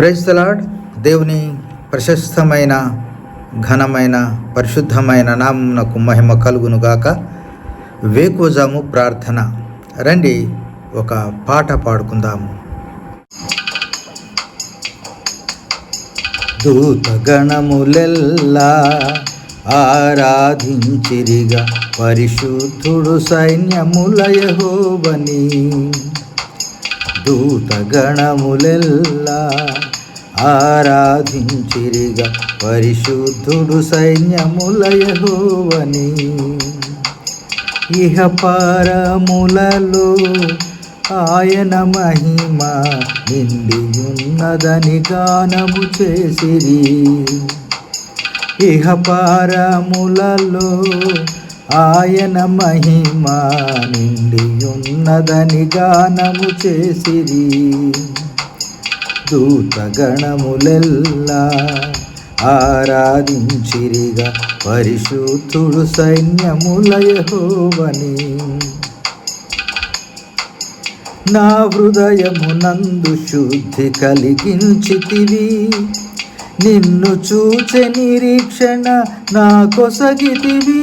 Praise the Lord దేవుని ప్రశస్తమైన ఘనమైన పరిశుద్ధమైన నామునకు మహిమ కలుగునుగాక. వేకువజాము ప్రార్థన. రండి ఒక పాట పాడుకుందాము. దూతగణములెల్లా ఆరాధించిరిగా పరిశుద్ధుడు సైన్యములయహోవని దూతగణములెల్లా ఆరాధించిరిగా పరిశుద్ధుడు సైన్యములయహోవని ఇహ పారములలో ఆయన మహిమ నిండియున్నదని గానము చేసిరి. ఇహ పారములలో ఆయన మహిమ నిండియున్నదని గానము చేసిరి. దూతగణములెల్లా ఆరాధించిరిగా పరిశుద్ధుడు సైన్యములయహోవని నా హృదయమునందు శుద్ధి కలిగించితివి. నిన్ను చూచే నిరీక్షణ నా కొసగితివి.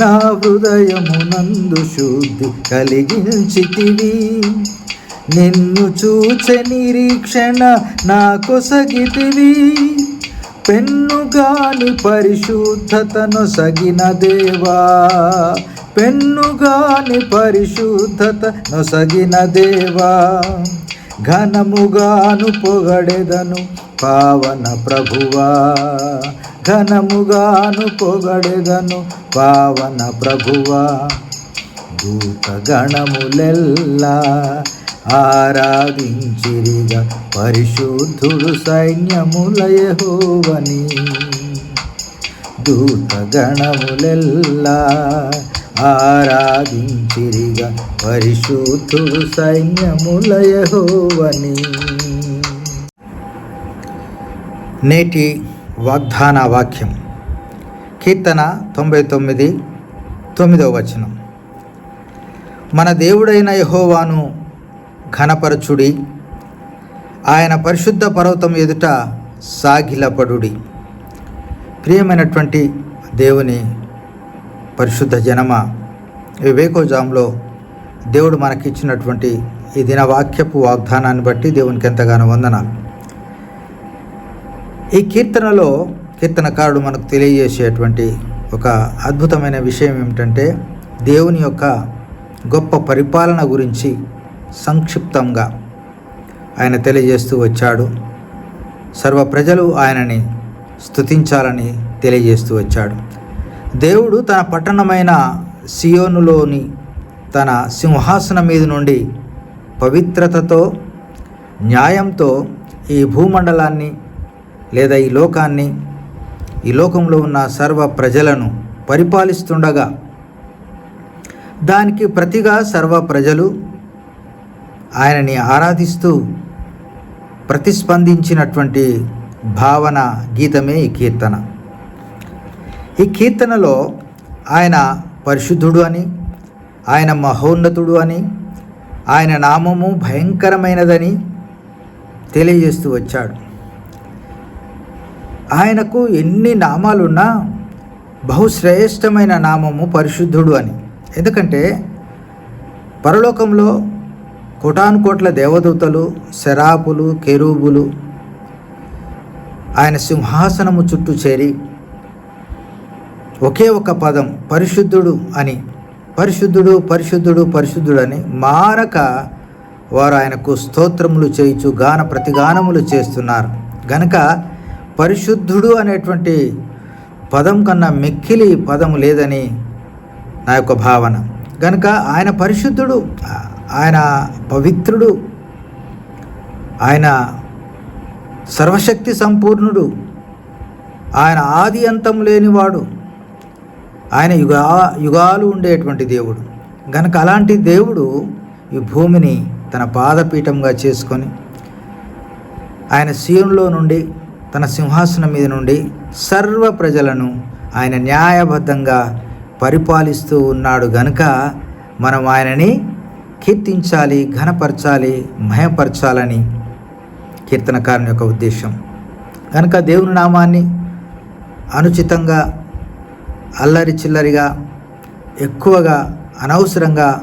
నా హృదయమునందు శుద్ధి కలిగించితివి. నిన్ను చూచే నిరీక్షణ నా కొసగితివి. పెన్నుగాని పరిశుద్ధతను సగిన దేవా. పెన్నుగాని పరిశుద్ధత నొసగిన దేవా. ఘనముగాను పొగడెదను పావన ప్రభువా. ఘనముగాను పొగడెదను పావన ప్రభువా. దూతగణములెల్లా ఆరాధించిరిగా పరిశుద్ధుడు సైన్యములయహోవని దూతగణములెల్లా ఆరాధించిరిగా పరిశుద్ధుడు సైన్యములయహోవని నేటి వాగ్దాన వాక్యం. కీర్తన తొంభై తొమ్మిది తొమ్మిదవ వచనం. మన దేవుడైన యహోవాను ఘనపరచుడి. ఆయన పరిశుద్ధ పర్వతం ఎదుట సాగిలపడుడి. ప్రియమైనటువంటి దేవుని పరిశుద్ధ జనమ వివేకోజాంలో దేవుడు మనకిచ్చినటువంటి ఈ దిన వాక్యపు వాగ్దానాన్ని బట్టి దేవునికి ఎంతగానో వందనాలు. ఈ కీర్తనలో కీర్తనకారుడు మనకు తెలియజేసేటువంటి ఒక అద్భుతమైన విషయం ఏమిటంటే దేవుని యొక్క గొప్ప పరిపాలన గురించి సంక్షిప్తంగా ఆయన తెలియజేస్తూ వచ్చాడు. సర్వ ప్రజలు ఆయనని స్తుతించాలని తెలియజేస్తూ వచ్చాడు. దేవుడు తన పట్టణమైన సియోనులోని తన సింహాసనం మీద నుండి పవిత్రతతో న్యాయంతో ఈ భూమండలాన్ని లేదా ఈ లోకాన్ని ఈ లోకంలో ఉన్న సర్వ ప్రజలను పరిపాలిస్తుండగా దానికి ప్రతిగా సర్వ ప్రజలు ఆయనని ఆరాధిస్తూ ప్రతిస్పందించినటువంటి భావన గీతమే ఈ కీర్తన. ఈ కీర్తనలో ఆయన పరిశుద్ధుడు అని ఆయన మహోన్నతుడు అని ఆయన నామము భయంకరమైనదని తెలియజేస్తూ వచ్చాడు. ఆయనకు ఎన్ని నామాలున్నా బహుశ్రేష్టమైన నామము పరిశుద్ధుడు అని. ఎందుకంటే పరలోకంలో కోటానుకోట్ల దేవదూతలు శరాపులు కెరూబులు ఆయన సింహాసనము చుట్టూ చేరి ఒకే ఒక పదం పరిశుద్ధుడు అని పరిశుద్ధుడు పరిశుద్ధుడు పరిశుద్ధుడు అని మారక వారు ఆయనకు స్తోత్రములు చేయించు గాన ప్రతిగానములు చేస్తున్నారు. గనక పరిశుద్ధుడు అనేటువంటి పదం కన్నా మిక్కిలి పదము లేదని నా యొక్క భావన. గనుక ఆయన పరిశుద్ధుడు ఆయన పవిత్రుడు ఆయన సర్వశక్తి సంపూర్ణుడు ఆయన ఆది అంతం లేనివాడు ఆయన యుగా యుగాలు ఉండేటువంటి దేవుడు. గనక అలాంటి దేవుడు ఈ భూమిని తన పాదపీఠంగా చేసుకొని ఆయన సీయంలో నుండి తన సింహాసనం మీద నుండి సర్వ ప్రజలను ఆయన న్యాయబద్ధంగా పరిపాలిస్తూ ఉన్నాడు గనుక మనం ఆయనని కీర్తించాలి ఘనపరచాలి మయపరచాలని కీర్తనకారుని యొక్క ఉద్దేశం. కనుక దేవుని నామాన్ని అనుచితంగా అల్లరి చిల్లరిగా ఎక్కువగా అనవసరంగా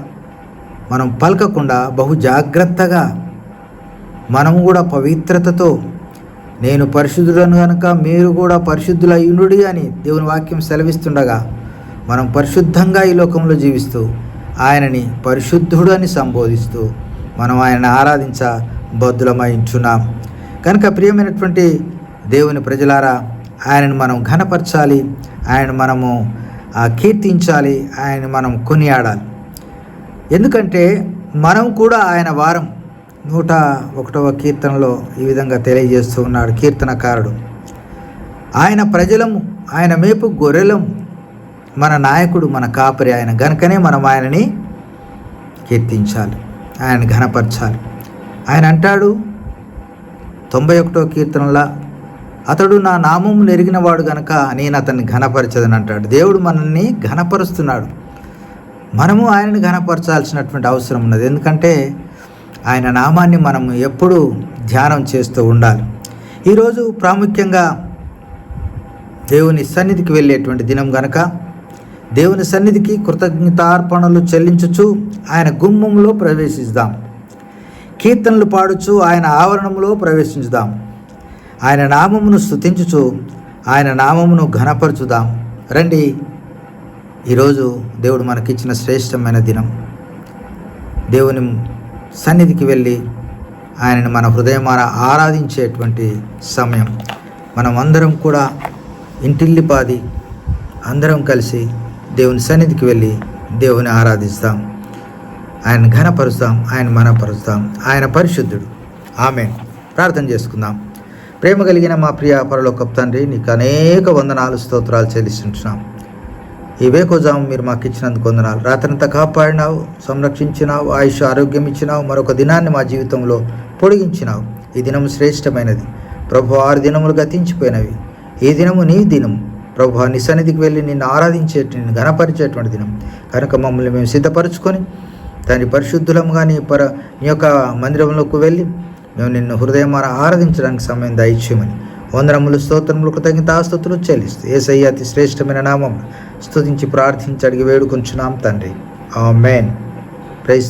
మనం పలకకుండా బహు జాగ్రత్తగా మనము కూడా పవిత్రతతో నేను పరిశుద్ధులను కనుక మీరు కూడా పరిశుద్ధుల అయ్యుండుడి అని దేవుని వాక్యం సెలవిస్తుండగా మనం పరిశుద్ధంగా ఈ లోకంలో జీవిస్తూ ఆయనని పరిశుద్ధుడు అని సంబోధిస్తూ మనం ఆయనను ఆరాధించ బద్దులమైంచున్నాం కనుక ప్రియమైనటువంటి దేవుని ప్రజలారా ఆయనను మనం ఘనపరచాలి ఆయన మనము ఆ, కీర్తించాలి ఆయన మనం కొనియాడాలి. ఎందుకంటే మనం కూడా ఆయన వారం. నూట ఒకటవ కీర్తనలో ఈ విధంగా తెలియజేస్తూ ఉన్నాడు కీర్తనకారుడు. ఆయన ప్రజలము ఆయన మేపు గొర్రెలం మన నాయకుడు మన కాపరి ఆయన. గనుకనే మనం ఆయనని కీర్తించాలి. ఆయన ఘనపరచాలి. ఆయన అంటాడు తొంభై ఒకటో కీర్తనలా అతడు నా నామం ఎరిగినవాడు గనక నేను అతన్ని ఘనపరచదని అంటాడు. దేవుడు మనల్ని ఘనపరుస్తున్నాడు. మనము ఆయనని ఘనపరచాల్సినటువంటి అవసరం ఉన్నది. ఎందుకంటే ఆయన నామాన్ని మనం ఎప్పుడూ ధ్యానం చేస్తూ ఉండాలి. ఈరోజు ప్రాముఖ్యంగా దేవుని సన్నిధికి వెళ్ళేటువంటి దినం గనక దేవుని సన్నిధికి కృతజ్ఞతార్పణలు చెల్లించుచు ఆయన గుమ్మంలో ప్రవేశిద్దాం. కీర్తనలు పాడుచు ఆయన ఆవరణంలో ప్రవేశించుదాం. ఆయన నామమును స్థుతించుచు ఆయన నామమును ఘనపరచుదాం. రండి ఈరోజు దేవుడు మనకిచ్చిన శ్రేష్టమైన దినం. దేవుని సన్నిధికి వెళ్ళి ఆయనను మన హృదయమాన ఆరాధించేటువంటి సమయం. మనం అందరం కూడా ఇంటిల్లిపాది అందరం కలిసి దేవుని సన్నిధికి వెళ్ళి దేవుని ఆరాధిస్తాం. ఆయన ఘనపరుస్తాం ఆయన మనపరుస్తాం. ఆయన పరిశుద్ధుడు. ఆమె ప్రార్థన చేసుకుందాం. ప్రేమ కలిగిన మా ప్రియ పరలోకపు తండ్రి నీకు అనేక వందనాలు స్తోత్రాలు చెల్లిస్తుంటున్నాం. ఈ వేకోజాము మీరు మాకు ఇచ్చినందుకు వందనాలు. రాత్రంతా కాపాడినావు సంరక్షించినావు ఆయుష్ ఆరోగ్యం ఇచ్చినావు మరొక దినాన్ని మా జీవితంలో పొడిగించినావు. ఈ దినం శ్రేష్టమైనది. ప్రభు ఆరు దినములు గతించిపోయినవి. ఈ దినము నీ దినం ప్రభు నీ సన్నిధికి వెళ్ళి నిన్ను ఆరాధించే నిన్ను ఘనపరిచేటువంటి దినం. కనుక మమ్మల్ని మేము సిద్ధపరచుకొని దాని పరిశుద్ధులంగా నీ పర నీ యొక్క మందిరంలోకి వెళ్ళి మేము నిన్ను హృదయం ఆరాధించడానికి సమయం దయచేయమని వందనములు స్తోత్రములు కృతజ్ఞతాస్తుతులు చెల్లిస్తూ ఏసయ్య అతి శ్రేష్టమైన నామం స్తుతించి ప్రార్థించి అడిగి వేడుకుంటున్నాం తండ్రి. ఆ మేన్ ప్రైజ్